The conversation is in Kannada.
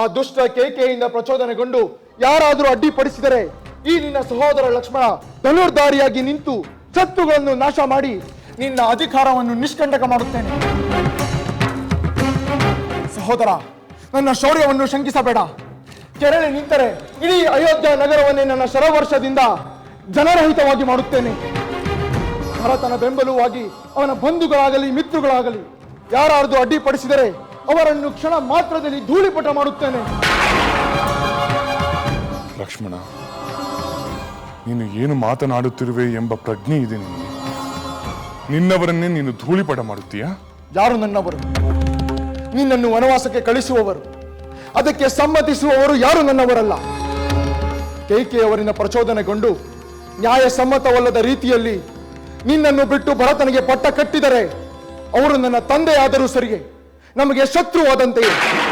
ಆ ದುಷ್ಟ ಕೇಕೆಯಿಂದ ಪ್ರಚೋದನೆಗೊಂಡು ಯಾರಾದರೂ ಅಡ್ಡಿಪಡಿಸಿದರೆ ಈ ನಿನ್ನ ಸಹೋದರ ಲಕ್ಷ್ಮಣ ಧನುರ್ಧಾರಿಯಾಗಿ ನಿಂತು ಸತ್ತುಗಳನ್ನು ನಾಶ ಮಾಡಿ ನಿನ್ನ ಅಧಿಕಾರವನ್ನು ನಿಷ್ಕಂಟಕ ಮಾಡುತ್ತೇನೆ. ಸಹೋದರ, ನನ್ನ ಶೌರ್ಯವನ್ನು ಶಂಕಿಸಬೇಡ. ಕೆರಳಿ ನಿಂತರೆ ಇಡೀ ಅಯೋಧ್ಯ ನಗರವನ್ನೇ ನನ್ನ ಶರವರ್ಷದಿಂದ ಜನರಹಿತವಾಗಿ ಮಾಡುತ್ತೇನೆ. ಭರತನ ಬೆಂಬಲವಾಗಿ ಅವನ ಬಂಧುಗಳಾಗಲಿ, ಮಿತ್ರಗಳಾಗಲಿ ಯಾರಾದರೂ ಅಡ್ಡಿಪಡಿಸಿದರೆ ಅವರನ್ನು ಕ್ಷಣ ಮಾತ್ರದಲ್ಲಿ ಧೂಳಿಪಟ ಮಾಡುತ್ತೇನೆ. ಲಕ್ಷ್ಮಣ ನೀನು ಏನು ಮಾತನಾಡುತ್ತಿರುವೆ ಎಂಬ ಪ್ರಜ್ಞೆ ಇದೆ ನಿನಗೆ. ನಿನ್ನವರನ್ನೇ ನೀನು ಧೂಳಿಪಟ ಮಾಡುತ್ತೀಯಾ? ಯಾರು ನನ್ನವರು? ನಿನ್ನನ್ನು ವನವಾಸಕ್ಕೆ ಕಳಿಸುವವರು. ಅದಕ್ಕೆ ಸಮ್ಮತಿಸುವವರು ಯಾರು ನನ್ನವರಲ್ಲ? ಕೈಕೆಯವರಿನ ಪ್ರಚೋದನೆಗೊಂಡು ನ್ಯಾಯಸಮ್ಮತವಲ್ಲದ ರೀತಿಯಲ್ಲಿ ನಿನ್ನನ್ನು ಬಿಟ್ಟು ಭರತನಿಗೆ ಪಟ್ಟ ಕಟ್ಟಿದರೆ ಅವರು ನನ್ನ ತಂದೆಯಾದರೂ ಸರಿಯೇ ನಮಗೆ ಶತ್ರುವಾದಂತೆಯೇ.